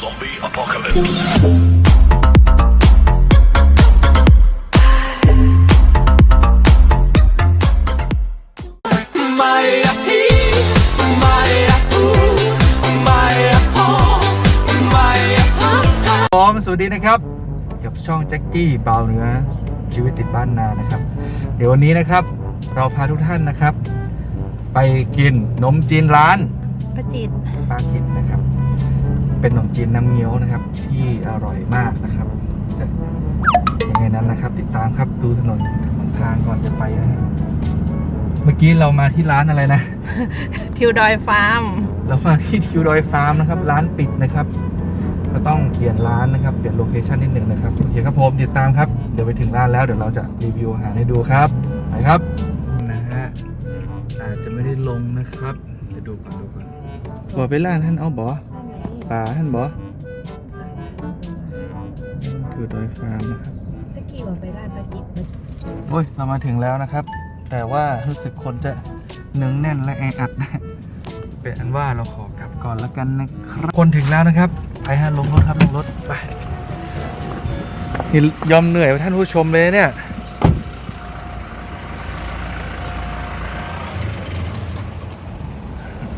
Zombie apocalypse. ผมสวัสดีนะครับ กับช่องแจ็คกี้เบาเนื้อชีวิตติดบ้านนานะครับ เดี๋ยววันนี้นะครับ เราพาทุกท่านนะครับ ไปกินขนมจีนร้านประจิตป้าจิตนะครับ เป็นขนมจีนน้ำเงี้ยวนะครับ ที่อร่อยมากนะครับจะยังไงนั้นนะครับ ติดตามครับดูถนนหนทางก่อนจะไปนะครับเมื่อกี้เรามาที่ร้านอะไรนะ ทิวดอยฟาร์ม เรามาที่ทิวดอยฟาร์มนะครับ ร้านปิดนะครับ ก็ต้องเปลี่ยนร้านนะครับ เปลี่ยนโลเคชันนิดหนึ่งนะครับ โอเคครับผมติดตามครับ เดี๋ยวไปถึงร้านแล้วเดี๋ยวเราจะรีวิวอาหารให้ดูครับ ไปครับ นะฮะ อาจจะไม่ได้ลงนะครับ เดี๋ยวดูก่อนดูก่อนบอกไปร้านท่านเอาบอ ป่าท่านบอทิวดอยฟาร์มนะครับตะกี้ว่าไปร้านประจิตโอ้ยเรามาถึงแล้วนะครับ แต่ว่ารู้สึกคนจะเนืองแน่นและแออัดนะเป็นอันว่าเราขอกลับก่อนแล้วกันนะครับ คนถึงแล้วนะครับ ไปฮะลงรถครับลงรถไปนี่ยอมเหนื่อยกว่าท่านผู้ชมเลยเนี่ย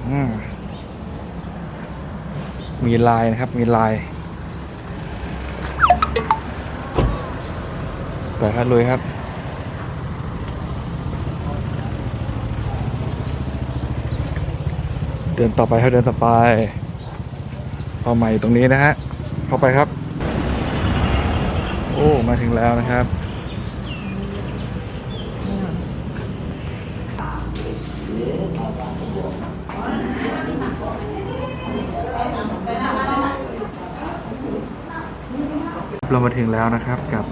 อืม มีลายนะครับ มีลายไปครับลุยครับ เดินต่อไปครับเดินต่อไปเข้าใหม่ตรงนี้นะฮะ เข้าไปครับ โอ้ มาถึงแล้วนะครับ เรามาถึงแล้วนะครับกับ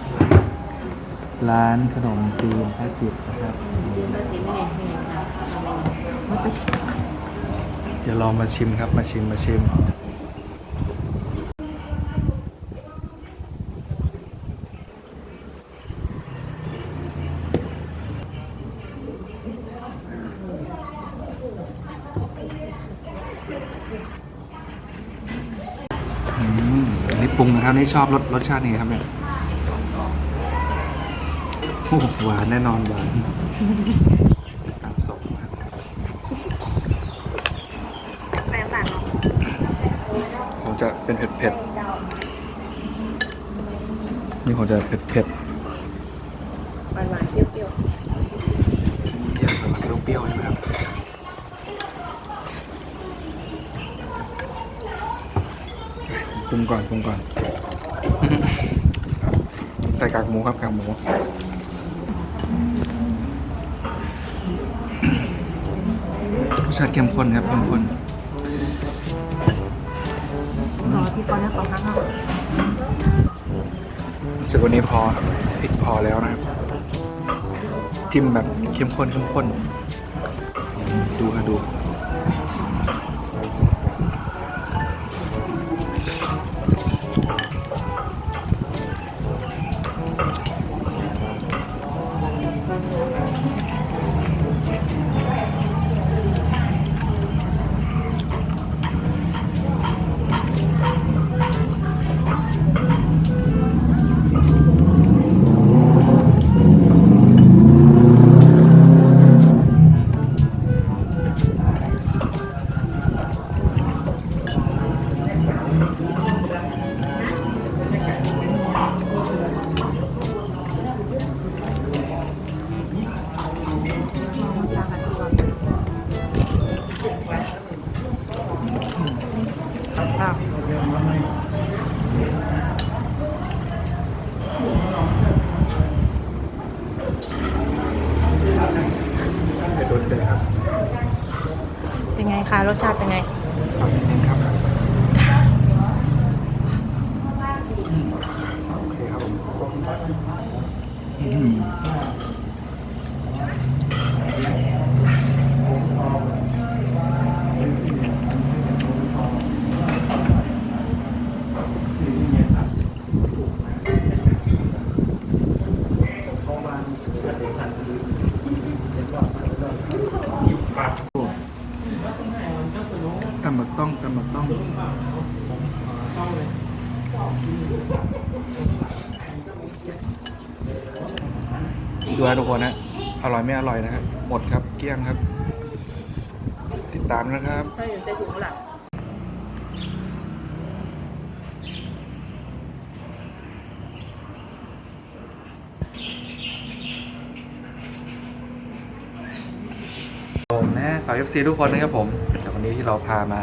ร้านขนมจีนพระจิตรนะครับเดี๋ยวลองมาชิมครับมาชิมมาชิม อืมอันนี้ปรุงนะครับนี่ชอบรสรสชาตินี้ครับเนี่ยโอ้โหหวานแน่นอนหวานตัดสมครับแปลงต่างเนาะผมจะเป็นเผ็ดเผ็ดๆนี่ผมจะเผ็ดเผ็ดหวานหวานๆเปรี้ยวๆอยากจะมาเปรี้ยวๆใช่ไหมครับ รุงก่อนปรุงก่อน ใส่กากหมูครับกากหมูรสชาติเข้มข้นครับเข้มข้นๆรอพี่ก้อนให้เขาข้างนอกรู้สึกวันนี้พอพริกพอแล้วนะครับ จิ้มแบบเข้มข้นเข้มข้น ดูค่ะดูไปโด คะรสชาติเป็นไงครับโอเคครับผม อืมดูนะทุกคนนะอร่อยไม่อร่อยนะครับหมดครับเกลี้ยงครับ ติดตามนะครับถ้าอยู่ใส่ถุงหลังผมนะฝาก FC ทุกคนนะครับผมแต่วันนี้ที่เราพามา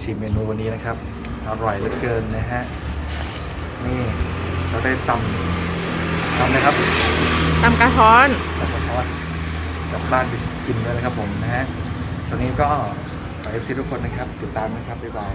ชิมเมนูวันนี้นะครับ อร่อยเหลือเกินนะฮะ นี่เราได้ตำ ตำนะครับตำกระท้อนตำกระท้อนกลับบ้านไปกินเลยนะครับผมนะฮะตอนนี้ก็ฝาก FC ทุกคนนะครับ ติดตามนะครับบ๊ายบาย